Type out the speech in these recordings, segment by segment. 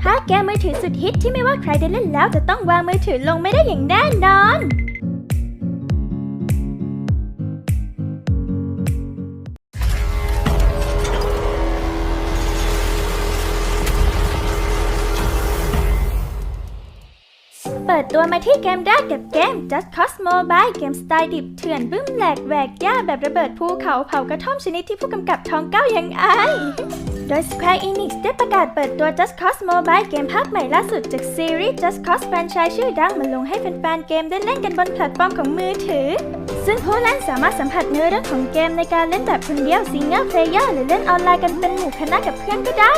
ถ้าแกมมือถือสุดฮิตที่ไม่ว่าใครได้เล่นแล้วจะต้องวางมือถือลงไม่ได้อย่างแน่นอน ปิดตัวมาที่เกมแรกกับเกม Just Cause Mobile เกมสไตล์ดิบเถื่อนบึ้มแหลกแหวกย่าแบบระเบิดภูเขาเผากระท่อมชนิดที่ผู้กำกับทองเก้ายังอายโดย Square Enix ได้ประกาศเปิดตัว Just Cause Mobile เกมภาคใหม่ล่าสุดจากซีรีส์ Just Cause แฟรนไชส์ชื่อดังมาลงให้แฟนๆเกมได้เล่นกันบนแพลตฟอร์มของมือถือ ซึ่งผู้เล่นสามารถสัมผัสเนื้อเรื่องของเกมในการเล่นแบบคนเดียว Single Player หรือเล่นออนไลน์กันเป็นหมู่คณะกับเพื่อนก็ได้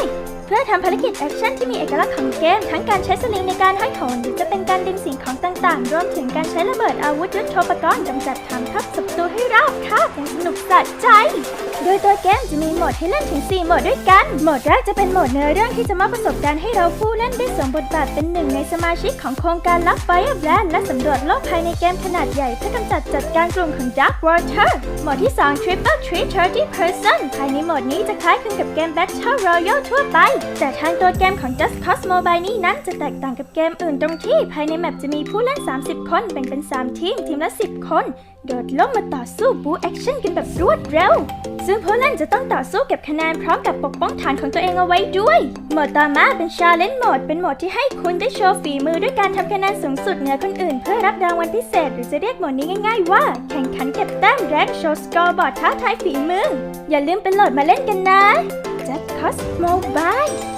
เพื่อทำภารกิจแอคชั่นที่มีเอกลักษณ์ของเกม ทั้งการใช้สลิงในการห้อยโหนหรือจะเป็นการดึงสิ่งของต่าง ๆ รวมถึงการใช้ระเบิดอาวุธยุทโธปกรณ์กำจัดฐานทัพศัตรูให้ราบคาบอย่างสนุกสะใจ โดยตัวเกมจะมีโหมดให้เล่นถึง 4 โหมดด้วยกัน โหมดแรกจะเป็นโหมดเนื้อเรื่องที่จะมอบประสบการณ์ให้เราผู้เล่นได้สวมบทบาทเป็นหนึ่งในสมาชิกของโครงการลับไฟแบรนด์และสำรวจโลกภายในเกมขนาดใหญ่เพื่อกำจัดจัดการกลุ่มของ Dark Water โหมดที่ 2 Triple Treat 30 Person ภายในโหมดนี้จะคล้ายคลึงกับเกม Battle Royale ทั่วไป แต่ทางตัวเกมของ Just Cause Mobile นี้นั้นจะแตกต่างกับเกมอื่นตรงที่ภายในแมปจะมีผู้เล่น30 คน แบ่งเป็น 3 ทีม ทีมละ 10 คน โดดล่มมาต่อสู้บูแอคชั่นกันแบบรวดเร็ว ซึ่งผู้เล่นจะต้องต่อสู้เก็บคะแนนพร้อมกับปกป้องฐานของตัวเองเอาไว้ด้วย โหมดต่อมาเป็น Challenge Mode เป็นโหมดที่ให้คุณได้โชว์ฝีมือด้วยการทำคะแนนสูงสุดเหนือคนอื่น เพื่อรับรางวัลพิเศษ หรือจะเรียกโหมดนี้ง่ายๆว่า แข่งขันเก็บแต้มแร็กโชว์สกอร์บอร์ดท้าทายฝีมือ อย่าลืมไปโหลดมาเล่นกันนะ Just Cause Mobile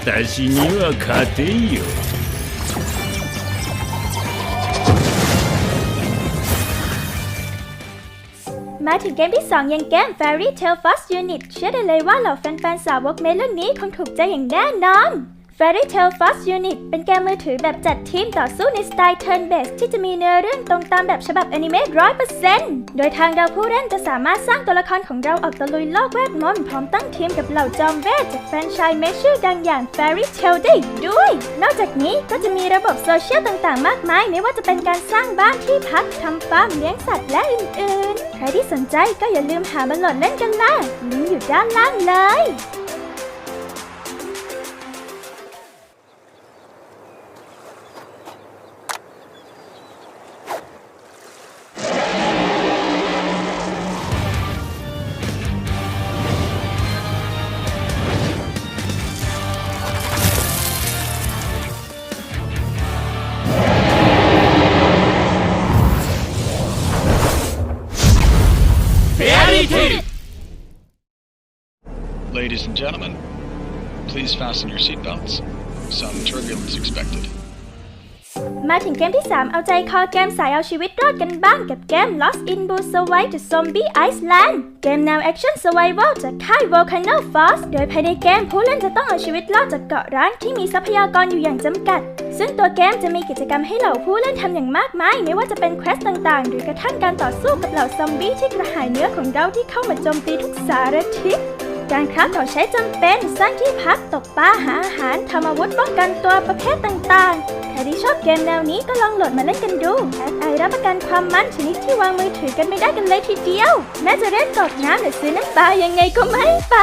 私には勝てんよ มาถึงเกมที่ 2 ยังเกม Fairy Tail Fast Unit เชื่อได้เลยว่าเหล่าแฟนๆ สาวกเมลอนนี้คงถูกใจอย่างแน่นอน Fairy Tail Fast Unit เป็นเกมมือถือแบบจัดทีมต่อสู้ในสไตล์ Turn Based ที่จะมีเนื้อเรื่องตรงตามแบบฉบับอนิเมะ100%โดยทางเราผู้เล่นจะสามารถสร้างตัวละครของเราออกตะลุยโลกเวทมนต์พร้อมตั้งทีมกับเหล่าจอมเวทจากแฟรนไชส์เมชื่อดังอย่าง Fairy Tail ได้ด้วย นอกจากนี้ก็จะมีระบบโซเชียลต่างๆ มากมาย ไม่ว่าจะเป็นการสร้างบ้านที่พักทำฟาร์มเลี้ยงสัตว์และอื่นๆ ใครที่สนใจก็อย่าลืมหามาโหลดเล่นกันล่ะลิงก์อยู่ด้านล่างเลย Ladies and gentlemen, please fasten your seatbelts. Some turbulence expected. มาถึงเกมที่ 3 เอาใจคอเกมสายเอาชีวิตรอดกันบ้างกับเกม Lost in Blue Survive to Zombie Iceland เกมแนว Action Survival จากค่าย Volcano Force โดยภายในเกมผู้เล่นจะต้องเอาชีวิตรอดจากเกาะร้างที่มีทรัพยากรอยู่อย่างจำกัด ซึ่งตัวเกมจะมีกิจกรรมให้เหล่าผู้เล่นทำอย่างมากมาย ไม่ว่าจะเป็นเควสต่างๆ หรือกระทั่งการต่อสู้กับเหล่าซอมบี้ที่กระหายเนื้อของเราที่เข้ามาโจมตีทุกสารทิศ การค้าของใช้จำเป็นสร้างที่พักตกปลาหาอาหารทำอาวุธป้องกันตัวประเภทต่างๆ ใครที่ชอบเกมแนวนี้ก็ลองโหลดมาเล่นกันดูแอดไอรับประกันความมันชนิดที่วางมือถือกันไม่ได้กันเลยทีเดียว แม้จะเล่นกดน้ำหรือซื้อน้ำปลายังไงก็ไม่ไป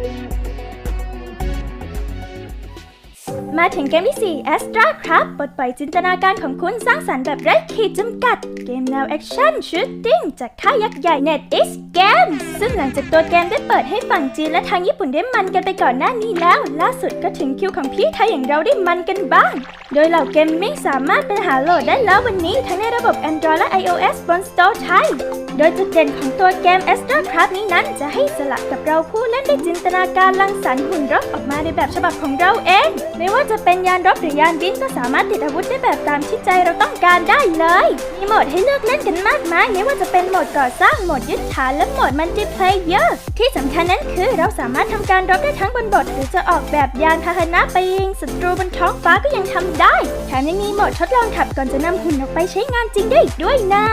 Thank มาถึงเกมที่ 4 Astra ครับปลดปล่อยจินตนาการของคุณสร้างสรรค์แบบไร้ขีดจำกัด เกมแนวแอคชั่นชูตติ้งจากค่ายยักษ์ใหญ่ NetEase Games ซึ่งหลังจากตัวเกมได้เปิดให้ฝั่งจีนและทางญี่ปุ่นได้มันกันไปก่อนหน้านี้แล้ว ล่าสุดก็ถึงคิวของพี่ไทยอย่างเราได้มันกันบ้าง โดยเหล่าเกมมิ่งสามารถไปหาโหลดได้แล้ววันนี้ทั้งในระบบ Android และ iOS บน Store ไทย โดยจุดเด่นของตัวเกม Astra Craft นี้นั้นจะให้สลักกับเราผู้เล่นได้จินตนาการรังสรรค์หุ่นรบออกมาในแบบฉบับของเราเอง ไม่ว่าจะเป็นยานรบหรือยานบินก็สามารถติดอาวุธได้แบบตามที่ใจเราต้องการได้เลย มีโหมดให้เลือกเล่นกันมากมาย ไม่ว่าจะเป็นโหมดก่อสร้าง โหมดยึดฐานและโหมดมัลติเพลเยอร์ที่สำคัญนั้นคือเราสามารถทำการรบได้ทั้งบนบกหรือจะออกแบบยานพาหนะไปยิงศัตรูบนท้องฟ้าก็ยังทำได้ แถมยังมีโหมดทดลองขับก่อนจะนำหุ่นออกไปใช้งานจริงได้อีกด้วยนะ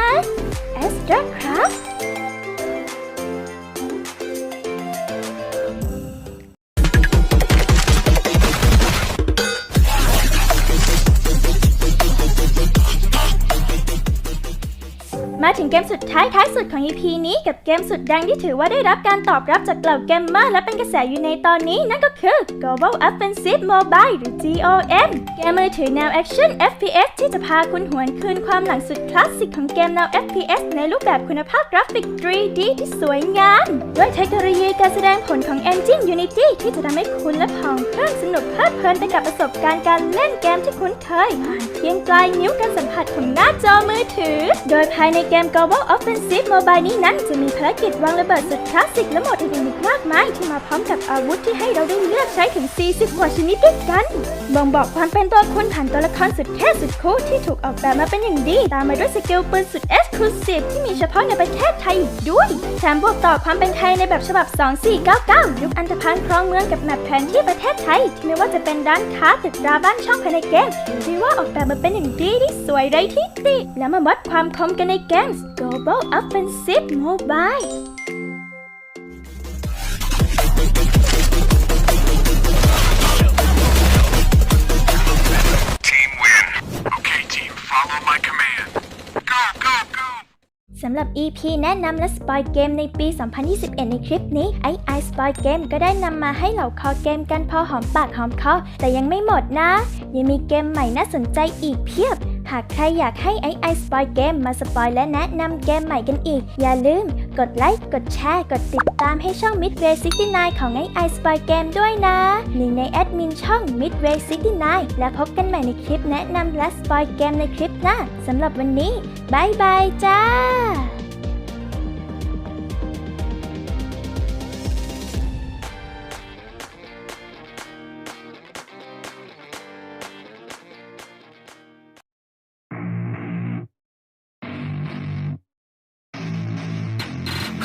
as craft? มาถึงเกมสุดท้ายท้ายสุดของ EP นี้กับเกมสุดดังที่ถือว่าได้รับการตอบรับจากเหล่าเกมเมอร์และเป็นกระแสอยู่ในตอนนี้ นั่นก็คือ Global Offensive Mobile หรือ GOM เกมมือถือแนว Action FPS ที่จะพาคุณหวนคืนความหลังสุดคลาสสิกของเกมแนว FPS ในรูปแบบคุณภาพกราฟิก 3D ที่สวยงามด้วยเทคโนโลยีการแสดงผลของ Engine Unity ที่จะทำให้คุณและพ้องเพื่อนสนุกเพลิดเพลินไปกับประสบการณ์การเล่นเกมที่คุ้นเคยผ่านเพียงปลายนิ้วการสัมผัสของหน้าจอมือถือ โดยภายในเกม Global Offensive Mobile นี้นั้นจะมีภารกิจวางระเบิดสุดคลาสสิกและโหมดอื่นๆอีกมากมาย ที่มาพร้อมกับอาวุธที่ให้เราได้เลือกใช้ถึง 40กว่าชนิดด้วยกัน บ่งบอกความเป็นตัวคุณผ่านตัวละครสุดเท่สุดคูลที่ถูกออกแบบมาเป็นอย่างดี ตามมาด้วยสกิลปืนสุด Exclusive ที่มีเฉพาะในประเทศไทยอีกด้วย แถมบวกต่อความเป็นไทยในแบบฉบับ 2499 ยุคอันธพาลครองเมืองกับแมปแผนที่ประเทศไทยที่ไม่ว่าจะเป็นร้านค้าตึกราบ้านช่องภายในเกมถือได้ว่าออกแบบมาเป็นอย่างดีที่สวยไร้ที่ติแล้วมาวัดความคมกันในเกม Global Offensive Mobile Team win. Okay, team, follow my command. Go, go, go! สำหรับ EP แนะนำและสปอยเกมในปี 2021 ในคลิปนี้ ไอไอสปอยเกมก็ได้นำมาให้เหล่าคอเกมกันพอหอมปากหอมคอแต่ยังไม่หมดนะ ยังมีเกมใหม่น่าสนใจอีกเพียบหากใครอยากให้ไอไอสปอยเกมมาสปอยและแนะนำเกมใหม่กันอีก อย่าลืม กดไลค์ กดแชร์ กดติดตามให้ช่อง Midway 69 ของไอไอสปอยเกมด้วยนะ หนึ่งในแอดมินช่อง Midway 69 และพบกันใหม่ในคลิปแนะนำและสปอยเกมในคลิปหน้าสำหรับวันนี้บายบายจ้า